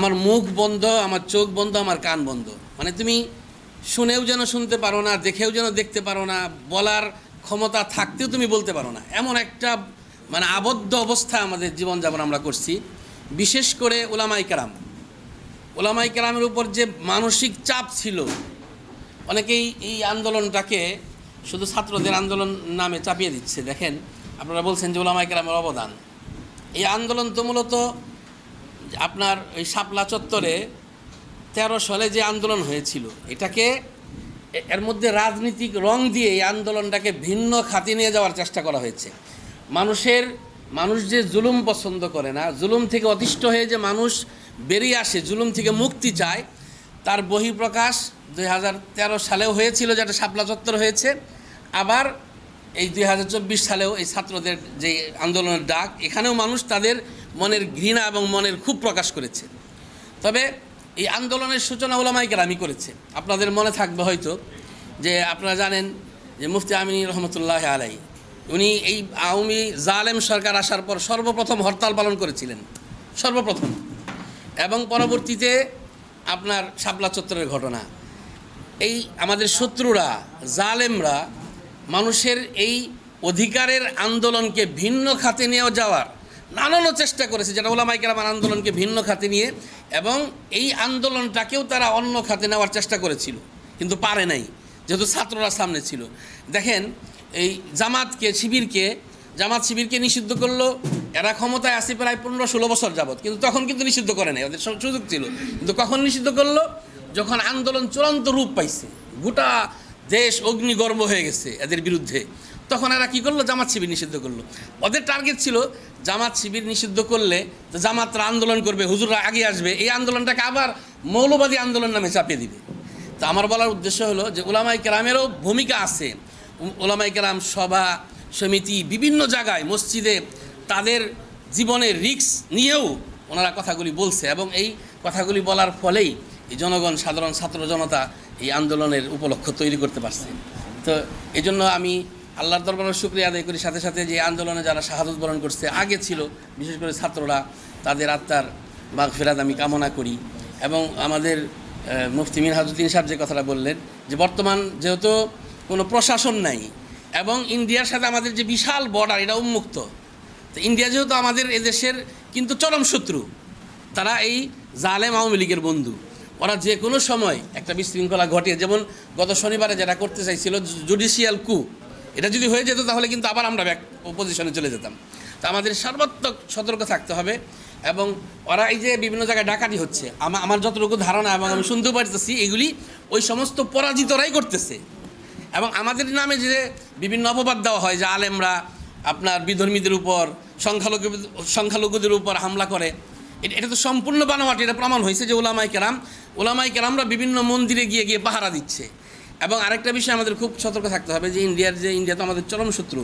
আমার মুখ বন্ধ, আমার চোখ বন্ধ, আমার কান বন্ধ। মানে তুমি শুনেও যেন শুনতে পারো না, দেখেও যেন দেখতে পারো না, বলার ক্ষমতা থাকতেও তুমি বলতে পারো না। এমন একটা মানে আবদ্ধ অবস্থা আমাদের জীবনযাপন আমরা করছি। বিশেষ করে ওলামাই কারাম। ওলামাই কারামের উপর যে মানসিক চাপ ছিল, অনেকেই এই আন্দোলনটাকে শুধু ছাত্রদের আন্দোলন নামে চাপিয়ে দিচ্ছে। দেখেন, আপনারা বলছেন যে ওলামাই কারামের অবদান। এই আন্দোলন তো মূলত আপনার ওই শাপলা চত্বরে তেরো সালে যে আন্দোলন হয়েছিল, এটাকে এর মধ্যে রাজনীতিক রং দিয়ে এই আন্দোলনটাকে ভিন্ন খাতি নিয়ে যাওয়ার চেষ্টা করা হয়েছে। মানুষের, মানুষ যে জুলুম পছন্দ করে না, জুলুম থেকে অতিষ্ঠ হয়ে যে মানুষ বেরিয়ে আসে, জুলুম থেকে মুক্তি চায়, তার বহিঃপ্রকাশ দুই হাজার তেরো সালেও হয়েছিল যেটা শাপলা চত্বর হয়েছে। আবার এই দুই হাজার চব্বিশ সালেও এই ছাত্রদের যে আন্দোলনের ডাক, এখানেও মানুষ তাদের মনের ঘৃণা এবং মনের খুব প্রকাশ করেছে। তবে এই আন্দোলনের সূচনা ওলামাই কেরামি করেছে। আপনাদের মনে থাকবে হয়তো যে আপনারা জানেন যে মুফতি আমিনী রহমতুল্লাহ আলাই, উনি এই আওয়ামী জালেম সরকার আসার পর সর্বপ্রথম হরতাল পালন করেছিলেন। সর্বপ্রথম। এবং পরবর্তীতে আপনার শাপলা চত্বরের ঘটনা। এই আমাদের শত্রুরা, জালেমরা মানুষের এই অধিকারের আন্দোলনকে ভিন্ন খাতে নিয়ে যাওয়ার নানান চেষ্টা করেছে, যেটা ওলামাইকের আমার আন্দোলনকে ভিন্ন খাতে নিয়ে, এবং এই আন্দোলনটাকেও তারা অন্য খাতে নেওয়ার চেষ্টা করেছিল, কিন্তু পারে নাই, যেহেতু ছাত্ররা সামনে ছিল। দেখেন, এই জামাতকে, শিবিরকে, জামাত শিবিরকে নিষিদ্ধ করল, এরা ক্ষমতায় আসে প্রায় পনেরো ষোলো বছর যাবৎ, কিন্তু তখন কিন্তু নিষিদ্ধ করে নাই, ওদের সুযোগ ছিল। কিন্তু কখন নিষিদ্ধ করল? যখন আন্দোলন চূড়ান্ত রূপ পাইছে, গোটা দেশ অগ্নিগর্ভ হয়ে গেছে এদের বিরুদ্ধে। তখন এরা কী করল? জামাত শিবির নিষিদ্ধ করল। ওদের টার্গেট ছিল জামাত শিবির নিষিদ্ধ করলে তো জামাতরা আন্দোলন করবে, হুজুররা আগে আসবে। এই আন্দোলনটাকে আবার মৌলবাদী আন্দোলন নামে চাপিয়ে দিবে। তো আমার বলার উদ্দেশ্য হলো যে ওলামাই কেরামেরও ভূমিকা আছে। ওলামাই কেরাম সভা সমিতি বিভিন্ন জায়গায়, মসজিদে তাদের জীবনের রিস্ক নিয়েও ওনারা কথাগুলি বলছে এবং এই কথাগুলি বলার ফলেই এই জনগণ, সাধারণ ছাত্র জনতা এই আন্দোলনের উপলক্ষ তৈরি করতে পারছে। তো এই জন্য আমি আল্লাহর দরবারের শুক্রিয়া আদায় করি। সাথে সাথে যে আন্দোলনে যারা শাহাদত বরণ করছে, আগে ছিল, বিশেষ করে ছাত্ররা, তাদের আত্মার বাঘ ফেরাত আমি কামনা করি। এবং আমাদের মুফতি মিন হাজুদ্দিন সাহেব যে কথাটা বললেন, যে বর্তমান যেহেতু কোনো প্রশাসন নাই, এবং ইন্ডিয়ার সাথে আমাদের যে বিশাল বর্ডার এটা উন্মুক্ত। তো ইন্ডিয়া যেহেতু আমাদের এদেশের কিন্তু চরম শত্রু, তারা এই জালেম আওয়ামী লীগের বন্ধু। ওরা যে কোনো সময় একটা বিশৃঙ্খলা ঘটে যেমন গত শনিবারে যারা করতে চাইছিল, জুডিশিয়াল কু এটা যদি হয়ে যেত তাহলে কিন্তু আবার আমরা ব্যাক পজিশনে চলে যেতাম। তা আমাদের সর্বাত্মক সতর্ক থাকতে হবে এবং ওরা এই যে বিভিন্ন জায়গায় ডাকাতি হচ্ছে, আমা- আমার যতটুকু ধারণা এবং আমি শুনতে পারতেছি, এগুলি ওই সমস্ত পরাজিতরাই করতেছে। এবং আমাদের নামে যে বিভিন্ন অপবাদ দেওয়া হয় যে আলেমরা আপনার বিধর্মীদের উপর, সংখ্যালঘু, সংখ্যালঘুদের উপর হামলা করে এটা তো সম্পূর্ণ বানোয়াটি, এটা প্রমাণ হয়েছে যে ওলামাই কেরাম ওলামাই কেরামরা বিভিন্ন মন্দিরে গিয়ে গিয়ে পাহারা দিচ্ছে। এবং আরেকটা বিষয় আমাদের খুব সতর্ক থাকতে হবে যে ইন্ডিয়ার যে, ইন্ডিয়া তো আমাদের চরম শত্রু।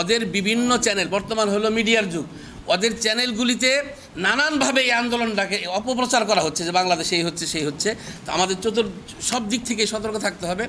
ওদের বিভিন্ন চ্যানেল বর্তমান হলো মিডিয়ার যুগ। ওদের চ্যানেলগুলিতে নানানভাবে এই আন্দোলনটাকে অপপ্রচার করা হচ্ছে যে বাংলাদেশ এই হচ্ছে, সেই হচ্ছে। তো আমাদের চতুর সব দিক থেকে সতর্ক থাকতে হবে।